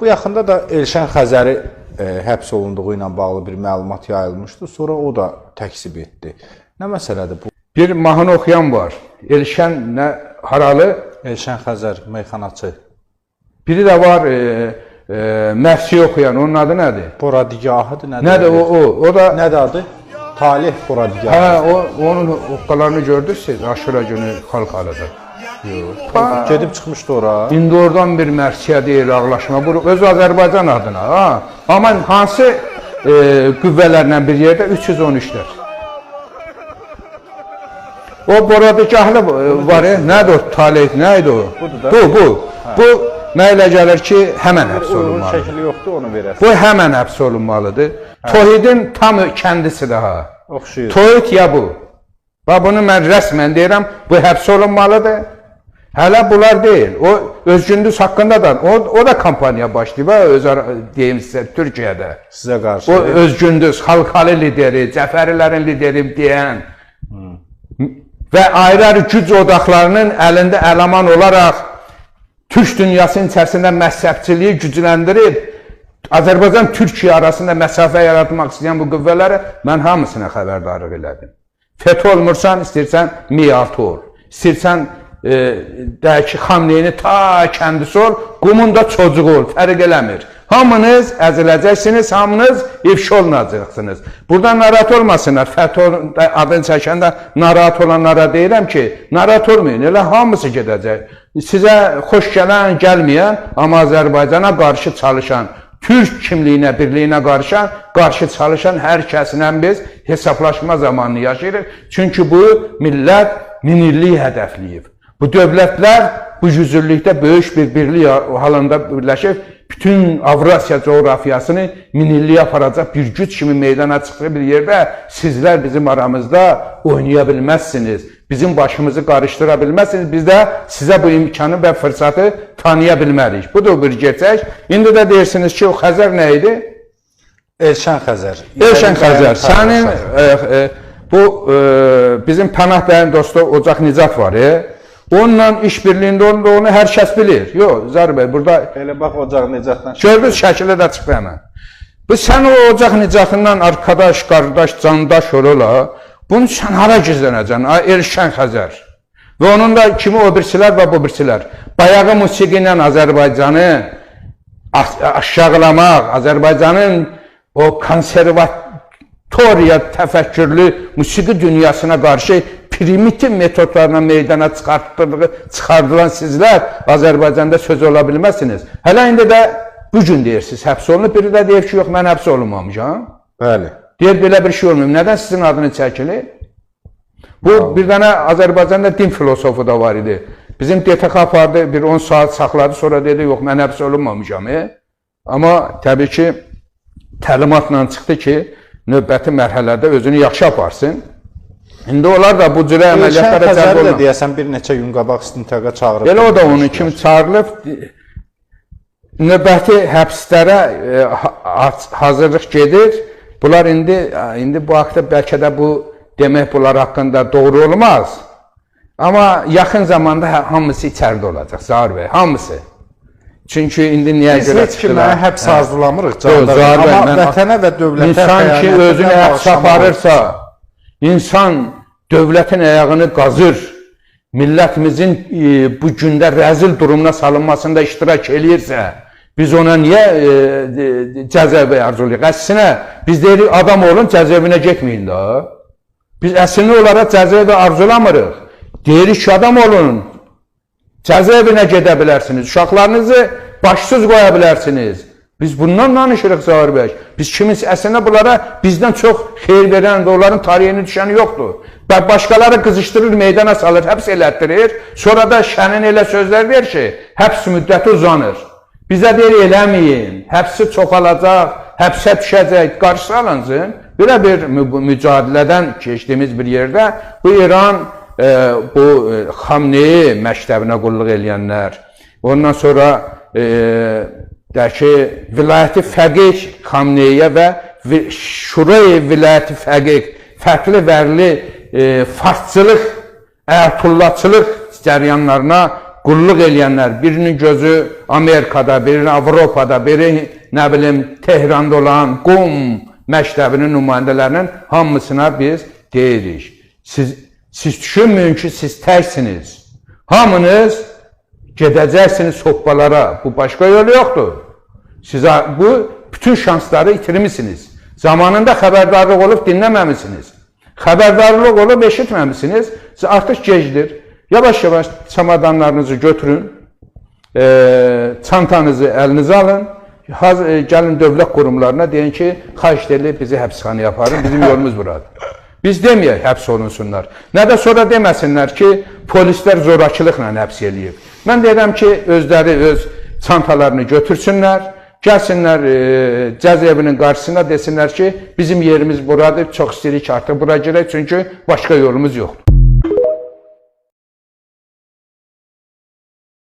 Bu yaxında da Elşən Xəzəri e, həbs olunduğu ilə bağlı bir məlumat yayılmışdı. Sonra o da təkzib etdi. Nə məsələdir bu? Bir mahnı oxuyan var. Elşən nə haralı? Elşən Xəzər meyxanaçı. Biri də var e, e, Məhsi oxuyan. Onun adı nədir? Boradigahıdır nədir? Nədir o o? O da Nədir adı? Talih Boradigahı. hə o onun oqqalarını gördünüz Aşura günü xalq alıdı. Ha. Gedib çıxmışdı ora. İndi oradan bir mərsiyə deyil ağlaşma. Bu öz Azərbaycan adına, ha. Amma hansı e, qüvvələrlə bir yerdə 313-lər. O boradıgahlı e, var nədir o talih, nə idi o? Budur da. Bu, bu. Bu mənə elə gəlir ki, həmən həbs Uyğun olunmalı. şəkli yoxdur, onu verəsən. Bu həmən həbs olunmalıdır. Tohidin tam kəndisi daha. Oxşuyur. Tohid ya bu. Və bunu mən rəsmən deyirəm, bu həbs olunmalıdır. Hələ bunlar deyil. O Özgündüz haqqında da o, o da kampaniya başlayıb ha, öz deyim sizə Türkiyədə. Sizə qarşı. O Özgündüz xalqalı lideri, Cəfərilərin lideri deyən və ayrı-ayrı güc odaqlarının əlində əlaman olaraq Türk dünyasının içərisində məzhəbçiliyi gücləndirib Azərbaycan Türkiyə arasında məsafə yaratmaq istəyən bu qüvvələrə mən hamısına xəbərdarlıq elədim. FETÖ olmursan, istəyirsən MİAT ol. İstəyirsən e, deyək ki, Xamneyini ta kəndisi ol, qumun da çocuğu ol, fərq eləmir. Hamınız əziləcəksiniz, hamınız ifşa olunacaqsınız. Burada narahat olmasınlar. FETÖ adını çəkəndə narahat olanlara deyirəm ki, narahat olmayın, elə hamısı gedəcək. Sizə xoş gələn, gəlməyən, amma Azərbaycana qarşı çalışan, Türk kimliyinə, birliyinə qarşı, qarşı çalışan hər kəslə biz hesablaşma zamanını yaşayırıq. Çünki bu millət minillik hədəfləyib. Bu dövlətlər bu yüzürlükdə böyük bir birlik halında birləşib bütün Avrasiya coğrafiyasını minilliyə aparacaq bir güc kimi meydana çıxdığı bir yerdə sizlər bizim aramızda oynaya bilməzsiniz. Bizim başımızı qarışdıra bilməzsiniz. Biz də sizə bu imkanı və fürsatı tanıya bilmərik. Budur bir gerçək. İndi də deyirsiniz ki, o Xəzər nə idi? Elşən Xəzər. Elşən. Xəzər. Sənin e, e, bu e, bizim Pənah bəyin dostu Ocaq Nicat var. E? Onunla işbirliyində oldu, onu hər kəs bilir. Yox, Zar bəy, burada Elə bax ocaq Necatdan. gördünüz şəkildə də çıxdı həmən. Bu sən o Ocaq Nicatından arkadaş, qardaş, candaş ola, bunu sən hara gizlənəcəksən? Ay Elşən Xəzər. Və onun da kimi o birsilər və bu birsilər. Bayağı musiqi ilə Azərbaycanı aş- aşağılamaq, Azərbaycanın o konservatoriya təfəkkürlü musiqi dünyasına qarşı primitiv metodlarla meydana çıxardılan sizlər Azərbaycanda söz ola bilməzsiniz. Hələ indi də bu gün deyirsiniz həbs olunub, biri də deyir ki, yox mən həbs olunmamışam. Bəli. Deyir belə bir şey olmayıb. Nədən sizin adını çəkilir? Bu bir dənə Azərbaycanda din filosofu da var idi. Bizim DTX apardı, bir 10 saat saxladı, sonra dedi, yox mən həbs olunmamışam. E? Amma təbii ki, təlimatla çıxdı ki, növbəti mərhələdə özünü yaxşı aparsın. İndi onlar da bu cürə əməliyyatlara cəlb olunur. deyəsən bir neçə gün qabaq istintaqa çağırıb. Elə o da onun kimi çağırılıb növbəti həbslərə e, ha- hazırlıq gedir. Bunlar indi indi bu haqda bəlkə də bu demək bunlar haqqında doğru olmaz. Amma yaxın zamanda hə- hamısı içəridə olacaq Zahir bəy, hamısı. Çünki indi niyə Biz görə heç kimə çıxdılar? həbs arzulamırıq Yox, canlar. Amma vətənə və dövlətə İnsan ki özünü həbs aparırsa, insan dövlətin ayağını qazır, millətimizin e, bu gündə rəzil durumuna salınmasında iştirak eləyirsə, biz ona niyə e, e, cəzaevi arzulayırıq? Əksinə, biz deyirik adam olun, cəzaevinə getməyin də. Biz əslində olaraq cəzaevi arzulamırıq. Deyirik ki, adam olun, Cəzaevinə gedə bilərsiniz. Uşaqlarınızı başsız qoya bilərsiniz. Biz bundan danışırıq Zahir bəy. Biz kiminsə əslində bunlara bizdən çox xeyir verən və onların tarixini düşəni yoxdur. Və başqaları qızışdırır, meydana salır, həbs elətdirir. Sonra da şənin elə sözlər deyir ki, həbs müddəti uzanır. Bizə deyir eləməyin, həbsi çoxalacaq, həbsə düşəcək, qarşı alınsın. Belə bir mü- mücadilədən keçdiyimiz bir yerdə bu İran e, bu e, Xamneyi məktəbinə qulluq eləyənlər, ondan sonra e, deyək ki, vilayəti fəqih Xamneyiyə və Şurayı vilayəti fəqih fərqli vərli e, farsçılıq, əyatullahçılıq cəryanlarına qulluq eləyənlər, birinin gözü Amerikada, birinin Avropada, biri nə bilim Tehranda olan Qum məktəbinin nümayəndələrinin hamısına biz deyirik. Siz siz düşünməyin ki, siz təksiniz. Hamınız gedəcəksiniz hoppalara. Bu başqa yol yoxdur. Siz bu bütün şansları itirmisiniz. Zamanında xəbərdarlıq olub dinləməmisiniz. Xəbərdarlıq olub eşitməmisiniz. Siz artıq gecdir. Yavaş-yavaş çamadanlarınızı götürün. E, çantanızı əlinizə alın. Haz, e, gəlin dövlət qurumlarına deyin ki, xahiş edirlər bizi həbsxanaya aparın. Bizim yolumuz buradır. Biz deməyək həbs olunsunlar. Nə də sonra deməsinlər ki, polislər zorakılıqla həbs eləyib. Mən deyirəm ki, özləri öz çantalarını götürsünlər, gəlsinlər e, cəzaevinin qarşısına desinlər ki, bizim yerimiz buradır, çox istəyirik artıq bura girək, çünki başqa yolumuz yoxdur.